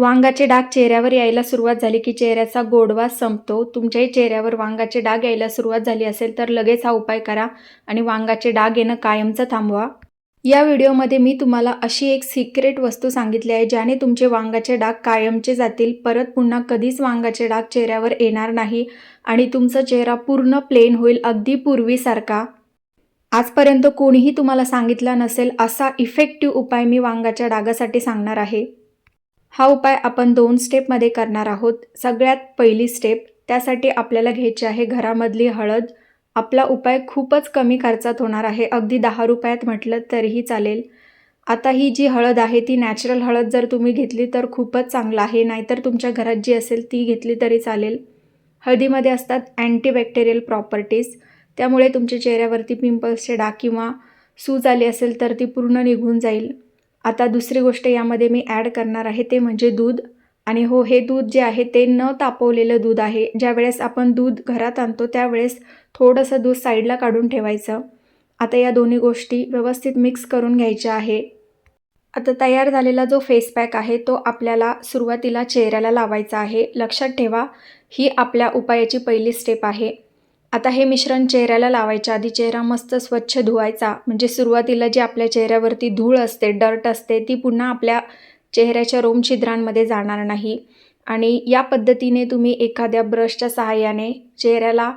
वांगाचे डाग चेहऱ्यावर यायला सुरुवात झाली की चेहऱ्याचा गोडवा संपतो. तुमच्याही चेहऱ्यावर वांगाचे डाग यायला सुरुवात झाली असेल तर लगेच हा उपाय करा आणि वांगाचे डाग येणं कायमचं थांबवा. या व्हिडिओमध्ये मी तुम्हाला अशी एक सिक्रेट वस्तू सांगितली आहे ज्याने तुमचे वांगाचे डाग कायमचे जातील. परत पुन्हा कधीच वांगाचे डाग चेहऱ्यावर येणार नाही आणि तुमचा चेहरा पूर्ण प्लेन होईल अगदी पूर्वीसारखा. आजपर्यंत कोणीही तुम्हाला सांगितला नसेल असा इफेक्टिव्ह उपाय मी वांगाच्या डागासाठी सांगणार आहे. हा उपाय आपण दोन स्टेपमध्ये करणार आहोत. सगळ्यात पहिली स्टेप त्यासाठी आपल्याला घ्यायची आहे घरामधली हळद. आपला उपाय खूपच कमी खर्चात होणार आहे. अगदी दहा रुपयात म्हटलं तरीही चालेल. आता ही जी हळद आहे ती नॅचरल हळद जर तुम्ही घेतली तर खूपच चांगलं आहे. नाहीतर तुमच्या घरात जी असेल ती घेतली तरी चालेल. हळदीमध्ये असतात अँटीबॅक्टेरियल प्रॉपर्टीज त्यामुळे तुमच्या चेहऱ्यावरती पिंपल्सचे डाग किंवा सूज आली असेल तर ती पूर्ण निघून जाईल. आता दुसरी गोष्ट यामध्ये मी ॲड करणार आहे ते म्हणजे दूध. आणि हो हे दूध जे आहे ते न तापवलेलं दूध आहे. ज्या वेळेस आपण दूध घरात आणतो त्यावेळेस थोडंसं दूध साईडला काढून ठेवायचं. आता या दोन्ही गोष्टी व्यवस्थित मिक्स करून घ्यायच्या आहे. आता तयार झालेला जो फेस पॅक आहे तो आपल्याला सुरुवातीला चेहऱ्याला लावायचा आहे. लक्षात ठेवा ही आपल्या उपायाची पहिली स्टेप आहे. आता हे मिश्रण चेहऱ्याला लावायच्या आधी चेहरा मस्त स्वच्छ धुवायचा. म्हणजे सुरुवातीला जी आपल्या चेहऱ्यावरती धूळ असते डर्ट असते ती पुन्हा आपल्या चेहऱ्याच्या रोमछिद्रांमध्ये जाणार नाही. आणि या पद्धतीने तुम्ही एखाद्या ब्रशच्या सहाय्याने चेहऱ्याला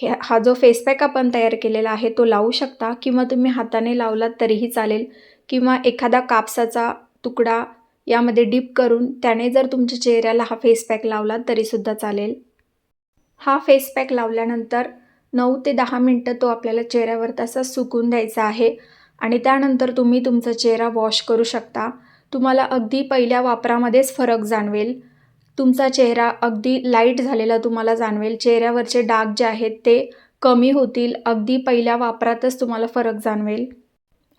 हे हा जो फेस पॅक आपण तयार केलेला आहे तो लावू शकता किंवा तुम्ही हाताने लावलात तरीही चालेल. किंवा एखादा कापसाचा तुकडा यामध्ये डीप करून त्याने जर तुमच्या चेहऱ्याला हा फेस पॅक लावला तरीसुद्धा चालेल. हा फेस पॅक लावल्यानंतर नऊ ते दहा मिनटं तो आपल्याला चेहऱ्यावर तसा सुकून द्यायचा आहे. आणि त्यानंतर तुम्ही तुमचा चेहरा वॉश करू शकता. तुम्हाला अगदी पहिल्या वापरामध्येच फरक जाणवेल. तुमचा चेहरा अगदी लाइट झालेला तुम्हाला जाणवेल. चेहऱ्यावरचे डाग जे आहेत ते कमी होतील. अगदी पहिल्या वापरातच तुम्हाला फरक जाणवेल.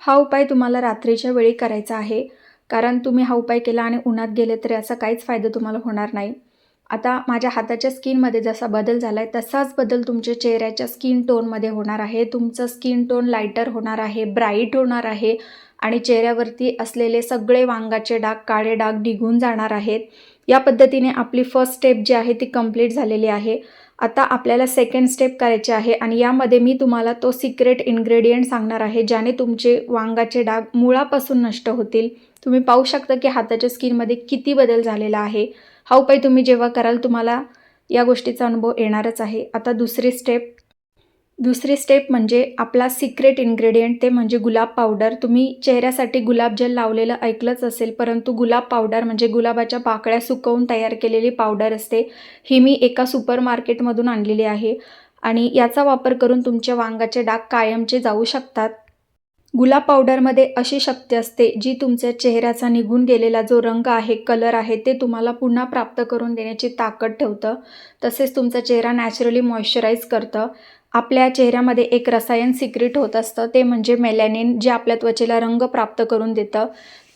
हा उपाय तुम्हाला रात्रीच्या वेळी करायचा आहे. कारण तुम्ही हा उपाय केला आणि उन्हात गेले तरी असा काहीच फायदा तुम्हाला होणार नाही. आता माझ्या हाताच्या स्किनमध्ये जसा बदल झाला आहे तसाच बदल तुमच्या चेहऱ्याच्या स्किन टोनमध्ये होणार आहे. तुमचं स्किन टोन लाईटर होणार आहे ब्राईट होणार आहे आणि चेहऱ्यावरती असलेले सगळे वांगाचे डाग काळे डाग निघून जाणार आहेत. या पद्धतीने आपली फर्स्ट स्टेप जी आहे ती कंप्लीट झालेली आहे. आता आपल्याला सेकंड स्टेप करायची आहे आणि यामध्ये मी तुम्हाला तो सिक्रेट इन्ग्रेडियंट सांगणार आहे ज्याने तुमचे वांगाचे डाग मुळापासून नष्ट होतील. तुम्ही पाहू शकता की हाताच्या स्किनमध्ये किती बदल झालेला आहे. हा उपाय तुम्ही जेव्हा कराल तुम्हाला या गोष्टीचा अनुभव येणारच आहे. आता दुसरी स्टेप दुसरी स्टेप म्हणजे आपला सिक्रेट इन्ग्रेडियंट ते म्हणजे गुलाब पावडर तुम्ही चेहऱ्यासाठी गुलाब जल लावलेलं ऐकलंच असेल परंतु गुलाब पावडर म्हणजे गुलाबाच्या पाकळ्या सुकवून तयार केलेली पावडर असते. ही मी एका सुपर मार्केटमधून आणलेली आहे. आणि याचा वापर करून तुमच्या वांगाचे डाग कायमचे जाऊ शकतात. गुलाब पावडरमध्ये अशी शक्ती असते जी तुमच्या चेहऱ्याचा निघून गेलेला जो रंग आहे कलर आहे ते तुम्हाला पुन्हा प्राप्त करून देण्याची ताकद ठेवतं. तसेच तुमचा चेहरा नॅचरली मॉइश्चराईज करतं. आपल्या चेहऱ्यामध्ये एक रसायन सिक्रेट होत असतं ते म्हणजे मेलॅनिन जे आपल्या त्वचेला रंग प्राप्त करून देतं.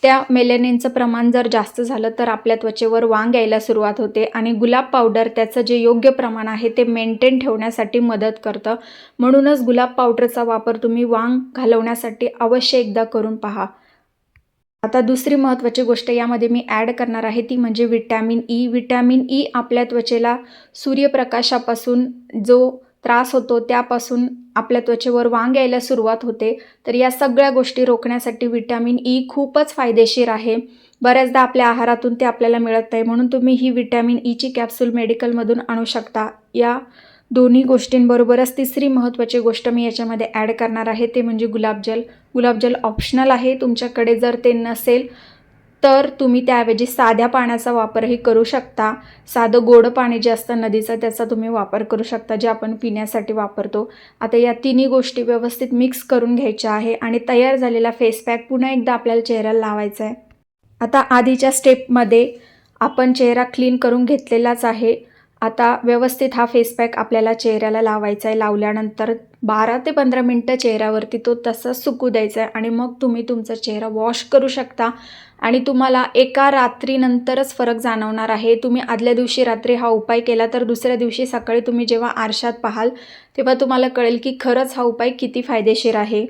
त्या मेलेनिनचं प्रमाण जर जास्त झालं तर आपल्या त्वचेवर वांग यायला सुरुवात होते आणि गुलाब पावडर त्याचं जे योग्य प्रमाण आहे ते मेंटेन ठेवण्यासाठी मदत करतं. म्हणूनच गुलाब पावडरचा वापर तुम्ही वांग घालवण्यासाठी अवश्य एकदा करून पहा. आता दुसरी महत्त्वाची गोष्ट यामध्ये मी ॲड करणार आहे ती म्हणजे विटॅमिन ई विटॅमिन ई आपल्या त्वचेला सूर्यप्रकाशापासून जो त्रास होतो त्यापासून आपल्या त्वचेवर वांग यायला सुरुवात होते. तर या सगळ्या गोष्टी रोखण्यासाठी विटॅमिन ई खूपच फायदेशीर आहे. बऱ्याचदा आपल्या आहारातून ते आपल्याला मिळत नाही म्हणून तुम्ही ही विटॅमिन ईची कॅप्सूल मेडिकलमधून आणू शकता. या दोन्ही गोष्टींबरोबरच तिसरी महत्त्वाची गोष्ट मी याच्यामध्ये ॲड करणार आहे ते म्हणजे गुलाबजल. गुलाबजल ऑप्शनल आहे तुमच्याकडे जर ते नसेल तर तुम्ही त्याऐवजी साध्या पाण्याचा वापरही करू शकता. साधं गोड पाणी जे असतं नदीचं त्याचा तुम्ही वापर करू शकता जे आपण पिण्यासाठी वापरतो. आता या तिन्ही गोष्टी व्यवस्थित मिक्स करून घ्यायच्या आहे आणि तयार झालेला फेस पॅक पुन्हा एकदा आपल्याला चेहऱ्याला लावायचा आहे. आता आधीच्या स्टेपमध्ये आपण चेहरा क्लीन करून घेतलेलाच आहे. आता व्यवस्थित हा फेस पॅक आपल्याला चेहऱ्याला लावायचा आहे. लावल्यानंतर बारा ते पंधरा मिनटं चेहऱ्यावरती तो तसाच सुकू द्यायचा आहे आणि मग तुम्ही तुमचा चेहरा वॉश करू शकता. आणि तुम्हाला एका रात्रीनंतरच फरक जाणवणार आहे. तुम्ही आदल्या दिवशी रात्री हा उपाय केला तर दुसऱ्या दिवशी सकाळी तुम्ही जेव्हा आरशात पाहाल तेव्हा तुम्हाला कळेल की खरंच हा उपाय किती फायदेशीर आहे.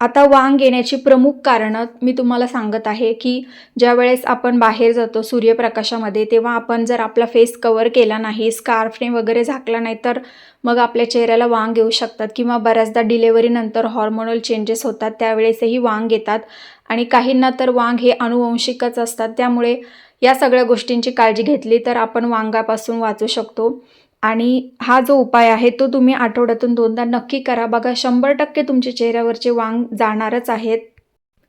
आता वांग येण्याची प्रमुख कारणं मी तुम्हाला सांगत आहे की ज्या वेळेस आपण बाहेर जातो सूर्यप्रकाशामध्ये तेव्हा आपण जर आपला फेस कवर केला नाही स्कार्फने वगैरे झाकला नाही तर मग आपल्या चेहऱ्याला वांग येऊ शकतात किंवा बऱ्याचदा डिलेवरीनंतर हॉर्मोनल चेंजेस होतात त्यावेळेसही वांग येतात. आणि काहींना तर वांग हे अनुवंशिकच असतात त्यामुळे या सगळ्या गोष्टींची काळजी घेतली तर आपण वांगापासून वाचू शकतो. आणि हा जो उपाय आहे तो तुम्ही आठवड्यातून दोनदा नक्की करा. बघा शंभर टक्के तुमच्या चेहऱ्यावरचे वांग जाणारच आहेत.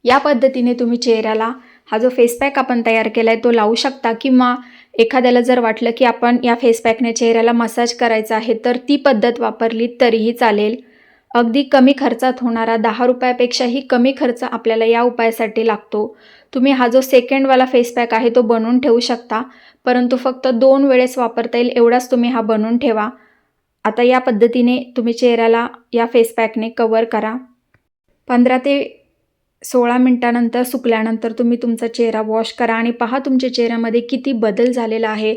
या पद्धतीने तुम्ही चेहऱ्याला हा जो फेस पॅक आपण तयार केला आहे तो लावू शकता किंवा एखाद्याला जर वाटलं की आपण या फेसपॅकने चेहऱ्याला मसाज करायचा आहे तर ती पद्धत वापरली तरीही चालेल. अगदी कमी खर्चात होणारा दहा रुपयापेक्षाही कमी खर्च आपल्याला या उपायासाठी लागतो. तुम्ही हा जो सेकंडवाला फेस पॅक आहे तो बनवून ठेवू शकता. परंतु फक्त दोन वेळेस वापरता येईल एवढाच तुम्ही हा बनवून ठेवा. आता या पद्धतीने तुम्ही चेहऱ्याला या फेस पॅकने कवर करा. पंधरा ते सोळा मिनटानंतर सुकल्यानंतर तुम्ही तुमचा चेहरा वॉश करा आणि पहा तुमच्या चेहऱ्यामध्ये किती बदल झालेला आहे.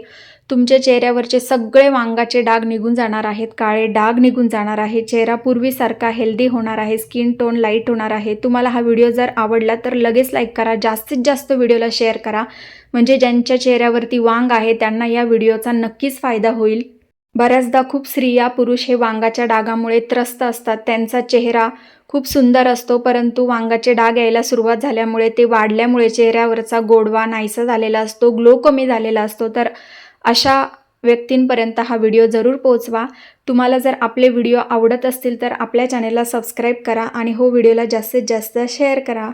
तुमच्या चेहऱ्यावरचे सगळे वांगाचे डाग निघून जाणार आहेत काळे डाग निघून जाणार आहे चेहरा पूर्वीसारखा हेल्दी होणार आहे स्किन टोन लाइट होणार आहे. तुम्हाला हा व्हिडिओ जर आवडला तर लगेच लाईक करा जास्तीत जास्त व्हिडिओला शेअर करा. म्हणजे ज्यांच्या चेहऱ्यावरती वांग आहे त्यांना या व्हिडिओचा नक्कीच फायदा होईल. बऱ्याचदा खूप स्त्रिया पुरुष हे वांगाच्या डागामुळे त्रस्त असतात. त्यांचा चेहरा खूप सुंदर असतो परंतु वांगाचे डाग यायला सुरुवात झाल्यामुळे ते वाढल्यामुळे चेहऱ्यावरचा गोडवा नाहीसा झालेला असतो ग्लो कमी झालेला असतो. तर अशा व्यक्तींपर्यंत हा व्हिडिओ जरूर पोहोचवा. तुम्हाला जर आपले व्हिडिओ आवडत असतील तर आपल्या चॅनेलला सबस्क्राईब करा आणि हो व्हिडिओला जास्तीत जास्त शेअर करा.